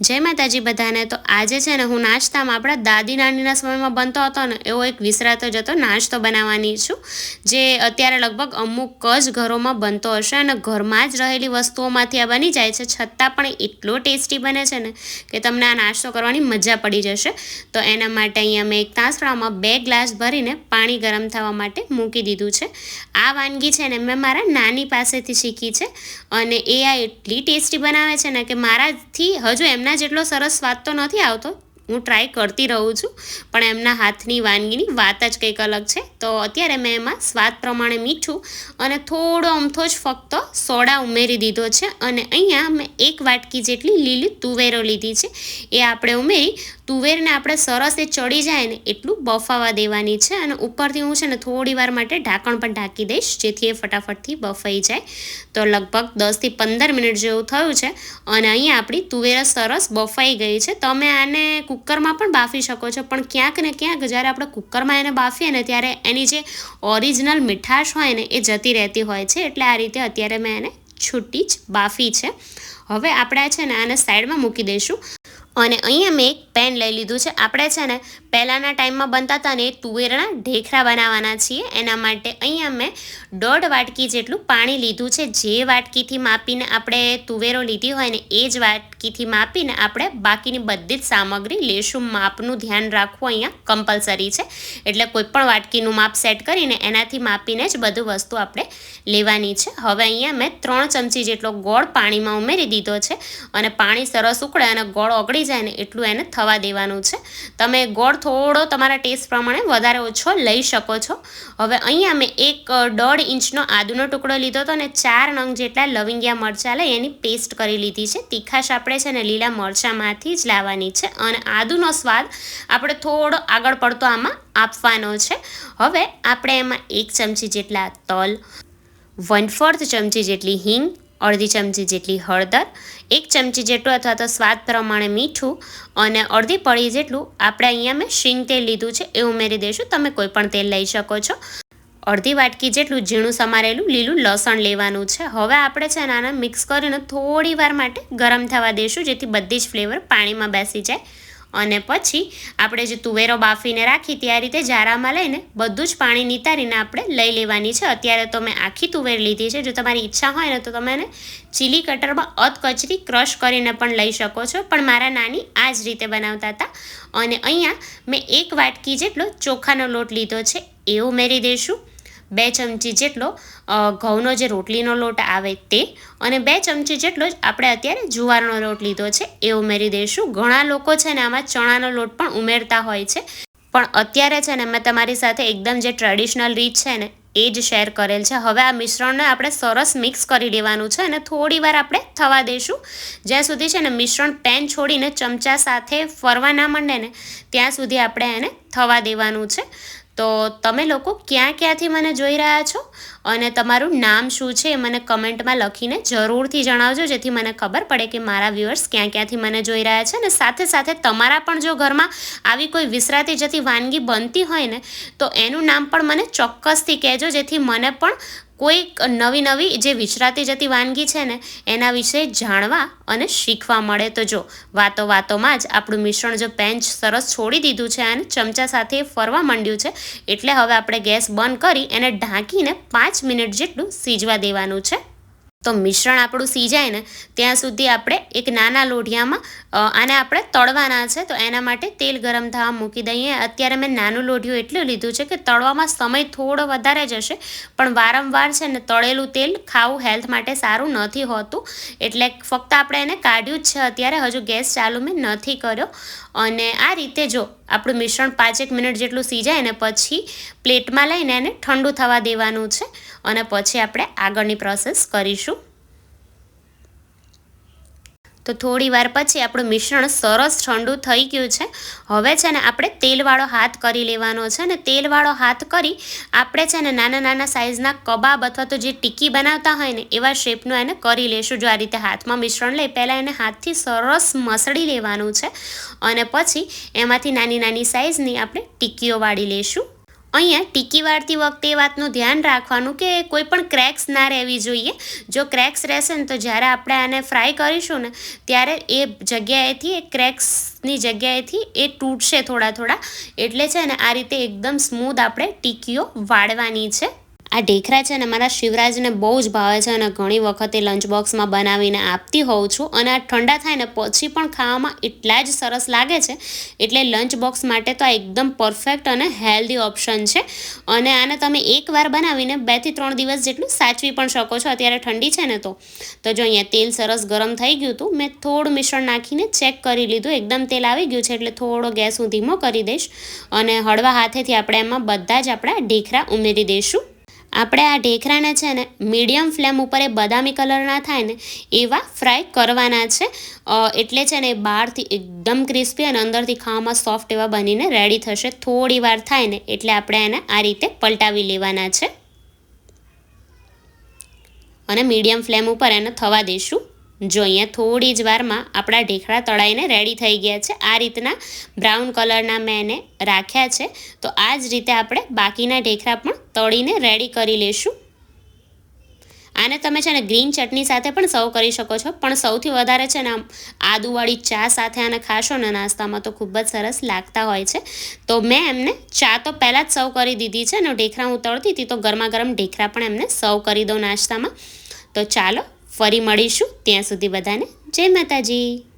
જય માતાજી બધાને. તો આજે છે ને હું નાસ્તામાં આપણા દાદી નાનીના સમયમાં બનતો હતો ને, એવો એક વિસરાતો જતો નાસ્તો બનાવવાની છું, જે અત્યારે લગભગ અમુક જ ઘરોમાં બનતો હશે અને ઘરમાં જ રહેલી વસ્તુઓમાંથી આ બની જાય છે. છતાં પણ એટલો ટેસ્ટી બને છે ને કે તમને આ નાસ્તો કરવાની મજા પડી જશે. તો એના માટે અહીંયા મેં એક તાંસળામાં બે ગ્લાસ ભરીને પાણી ગરમ થવા માટે મૂકી દીધું છે. આ વાનગી છે ને મેં મારા નાની પાસેથી શીખી છે અને એ આ એટલી ટેસ્ટી બનાવે છે ને કે મારાથી હજુ એમના જેટલો સરસ સ્વાદ તો નથી આવતો. હું ટ્રાય કરતી રહું છું. પણ એમના હાથની વાનગીની વાત જ કંઈક અલગ છે. તો અત્યારે મેં એમાં સ્વાદ પ્રમાણે મીઠું અને થોડો અમથો જ ફક્ત સોડા ઉમેરી દીધો છે. અને અહીંયા મેં એક વાટકી જેટલી લીલી તુવેરો લીધી છે. એ આપણે ઉમેરી તુવેરને આપણે સરસ એ ચડી જાય ને એટલું બફાવા દેવાની છે અને ઉપરથી હું છે ને થોડી વાર માટે ઢાંકણ પણ ઢાંકી દઈશ, જેથી એ ફટાફટથી બફાઈ જાય. તો લગભગ દસથી પંદર મિનિટ જેવું થયું છે અને અહીંયા આપણી તુવેર સરસ બફાઈ ગઈ છે. તમે આને કુકરમાં પણ બાફી શકો છો, પણ ક્યાંક ને ક્યાંક જ્યારે આપણે કુકરમાં એને બાફીએ ને ત્યારે એની જે ઓરિજિનલ મીઠાશ હોય ને એ જતી રહેતી હોય છે, એટલે આ રીતે અત્યારે મેં એને છૂટી જ બાફી છે. હવે આપણે છે ને આને સાઈડમાં મૂકી દઈશું. અને અહીંયા મેં એક પેન લઈ લીધું છે. આપણે છે ને પહેલાંના ટાઈમમાં બનતા હતા ને તુવેરના ઢેખરા બનાવવાના છીએ. એના માટે અહીંયા મેં દોઢ વાટકી જેટલું પાણી લીધું છે. જે વાટકીથી માપીને આપણે તુવેરો લીધી હોય ને એ જ વાટકીથી માપીને આપણે બાકીની બધી જ સામગ્રી લેશું. માપનું ધ્યાન રાખવું અહીંયા કમ્પલસરી છે. એટલે કોઈપણ વાટકીનું માપ સેટ કરીને એનાથી માપીને જ બધું વસ્તુ આપણે લેવાની છે. હવે અહીંયા મેં ત્રણ ચમચી જેટલો ગોળ પાણીમાં ઉમેરી દીધો છે. અને પાણી સરસ ઉકળે અને ગોળ ઓગળી જાય ને એટલું એને થવા દેવાનું છે. તમે ગોળ થોડો તમારા ટેસ્ટ પ્રમાણે વધારે ઓછો લઈ શકો છો. હવે અહીંયા મેં એક દોઢ ઇંચનો આદુનો ટુકડો લીધો હતો અને ચાર નંગ જેટલા લવિંગિયા મરચાં લઈ એની પેસ્ટ કરી લીધી છે. તીખાશ આપણે છે ને લીલા મરચાંમાંથી જ લાવવાની છે અને આદુનો સ્વાદ આપણે થોડો આગળ પડતો આમાં આપવાનો છે. હવે આપણે એમાં એક ચમચી જેટલા તલ વન ફોર્થ ચમચી જેટલી હિંગ અડધી ચમચી જેટલી હળદર, એક ચમચી જેટલું અથવા તો સ્વાદ પ્રમાણે મીઠું અને અડધી પડી જેટલું આપણે અહીંયા મેં શીંગ તેલ લીધું છે એ ઉમેરી દઈશું. તમે કોઈ પણ તેલ લઈ શકો છો. અડધી વાટકી જેટલું ઝીણું સમારેલું લીલું લસણ લેવાનું છે. હવે આપણે છે નાના મિક્સ કરીને થોડી વાર માટે ગરમ થવા દઈશું જેથી બધી જ ફ્લેવર પાણીમાં બેસી જાય. અને પછી આપણે જે તુવેરો બાફીને રાખી તે આ રીતે જારામાં લઈને બધું જ પાણી નિતારીને આપણે લઈ લેવાની છે. અત્યારે તો મેં આખી તુવેર લીધી છે. જો તમારી ઈચ્છા હોય ને તો તમે એને ચીલી કટરમાં અધકચરી ક્રશ કરીને પણ લઈ શકો છો. પણ મારા નાની આ જ રીતે બનાવતા હતા અને અહીંયા મેં એક વાટકી જેટલો ચોખાનો લોટ લીધો છે. એ ઉમેરી દઈશું બે ચમચી જેટલો ઘઉંનો જે રોટલીનો લોટ આવે તે અને બે ચમચી જેટલો જ આપણે અત્યારે જુવારનો લોટ લીધો છે, એ ઉમેરી દઈશું. ઘણા લોકો છે ને આમાં ચણાનો લોટ પણ ઉમેરતા હોય છે. પણ અત્યારે છે ને મેં તમારી સાથે એકદમ જે ટ્રેડિશનલ રીત છે ને, એ જ શેર કરેલ છે. હવે આ મિશ્રણને આપણે સરસ મિક્સ કરી લેવાનું છે અને થોડી વાર આપણે થવા દઈશું. જ્યાં સુધી છે ને મિશ્રણ પેન છોડીને ચમચા સાથે ફરવા ના માંડે ને, ત્યાં સુધી આપણે એને થવા દેવાનું છે. તો તમે લોકો ક્યાં ક્યાંથી મને જોઈ રહ્યા છો? અને તમારું નામ શું છે એ મને કમેન્ટમાં લખીને જરૂરથી જણાવજો, જેથી મને ખબર પડે કે મારા વ્યૂઅર્સ ક્યાં ક્યાંથી મને જોઈ રહ્યા છે. અને સાથે સાથે તમારા પણ જો ઘરમાં આવી કોઈ વિસરાતી જતી વાનગી બનતી હોય ને, તો એનું નામ પણ મને ચોક્કસથી કહેજો, જેથી મને પણ કોઈક નવી નવી જે વિચરાતી જતી વાનગી છે ને, એના વિશે જાણવા અને શીખવા મળે. તો જો, વાતો વાતોમાં જ આપણું મિશ્રણ જો પેન્ચ સરસ છોડી દીધું છે અને ચમચા સાથે ફરવા માંડ્યું છે, એટલે હવે આપણે ગેસ બંધ કરી એને ઢાંકીને પાંચ મિનિટ જેટલું સીજવા દેવાનું છે. તો મિશ્રણ આપણું સીજાય ને, ત્યાં સુધી આપણે એક નાના લોઢિયામાં આને આપણે તળવાના છે, તો એના માટે તેલ ગરમ થવા મૂકી દઈએ. અત્યારે મેં નાનું લોઢિયું એટલું લીધું છે કે તળવામાં સમય થોડો વધારે જશે, પણ વારંવાર છે ને તળેલું તેલ ખાવું હેલ્થ માટે સારું નથી હોતું. એટલે ફક્ત આપણે એને કાઢ્યું જ છે અત્યારે, હજુ ગેસ ચાલુ મેં નથી કર્યો. અને આ રીતે જો આપણું મિશ્રણ પાંચેક મિનિટ જેટલું સીજાય ને પછી પ્લેટમાં લઈને એને ઠંડુ થવા દેવાનું છે. અને પછી આપણે આગળની પ્રોસેસ કરીશું. તો થોડી વાર પછી આપણું મિશ્રણ સરસ ઠંડુ થઈ ગયું છે. હવે છે ને આપણે તેલવાળો હાથ કરી લેવાનો છે ને તેલવાળો હાથ કરી આપણે છે ને નાના નાના સાઇઝના કબાબ અથવા તો જે ટીકી બનાવતા હોય ને એવા શેપનું એને કરી લેશું. જો આ રીતે હાથમાં મિશ્રણ લઈ પહેલાં એને હાથથી સરસ મસળી લેવાનું છે અને પછી એમાંથી નાની નાની સાઇઝની આપણે ટીકીઓ વાળી લેશું. અહીંયા ટીકી વાળતી વખતે એ વાતનું ધ્યાન રાખવાનું કે કોઈ પણ ક્રેક્સ ના રહેવી જોઈએ. જો ક્રેક્સ રહેશે ને તો જ્યારે આપણે આને ફ્રાય કરીશું ને, ત્યારે એ જગ્યાએથી, એ ક્રેક્સની જગ્યાએથી એ તૂટશે થોડા થોડા. એટલે છે ને, આ રીતે એકદમ સ્મૂથ આપણે ટીકીઓ વાળવાની છે. આ ઢેખરા છે ને મારા શિવરાજને બહુ જ ભાવે છે અને ઘણી વખતે લંચ બોક્સમાં બનાવીને આપતી હોઉં છું અને આ ઠંડા થાય ને પછી પણ ખાવામાં એટલા જ સરસ લાગે છે. એટલે લંચ બોક્સ માટે તો આ એકદમ પરફેક્ટ અને હેલ્ધી ઓપ્શન છે. અને આને તમે એકવાર બનાવીને બેથી ત્રણ દિવસ જેટલું સાચવી પણ શકો છો. અત્યારે ઠંડી છે ને તો. તો જો અહીંયા તેલ સરસ ગરમ થઈ ગયું હતું, મેં થોડું મિશ્રણ નાખીને ચેક કરી લીધું. એકદમ તેલ આવી ગયું છે એટલે થોડો ગેસ હું ધીમો કરી દઈશ અને હળવા હાથેથી આપણે એમાં બધા જ આપણા ઢેખરા ઉમેરી દઈશું. આપણે આ ઢેકરાને છે ને, મીડિયમ ફ્લેમ ઉપર એ બદામી કલરના થાય ને, એવા ફ્રાય કરવાના છે. એટલે છે ને બહારથી એકદમ ક્રિસ્પી અને અંદરથી ખાવામાં સોફ્ટ એવા બનીને રેડી થશે. થોડી વાર થાય ને, એટલે આપણે એને આ રીતે પલટાવી લેવાના છે. અને મીડિયમ ફ્લેમ ઉપર એને થવા દઈશું. જો અહીંયા થોડી જ વારમાં આપણા ઢેકળા તળાઈને રેડી થઈ ગયા છે. આ રીતના બ્રાઉન કલરના મેં એને રાખ્યા છે. તો આ જ રીતે આપણે બાકીના ઢેકરા પણ તળીને રેડી કરી લઈશું આને તમે છે ને ગ્રીન ચટણી સાથે પણ સર્વ કરી શકો છો. પણ સૌથી વધારે છે ને આમ આદુવાળી ચા સાથે આને ખાશો ને નાસ્તામાં તો ખૂબ જ સરસ લાગતા હોય છે. તો મેં એમને ચા તો પહેલાં જ સર્વ કરી દીધી છે ને ઢેખરા હું તળતી હતી તો ગરમા ગરમ ઢેખરા પણ એમને સર્વ કરી દઉં નાસ્તામાં. તો ચાલો ફરી મળીશું ત્યાં સુધી બધાને. જય માતાજી.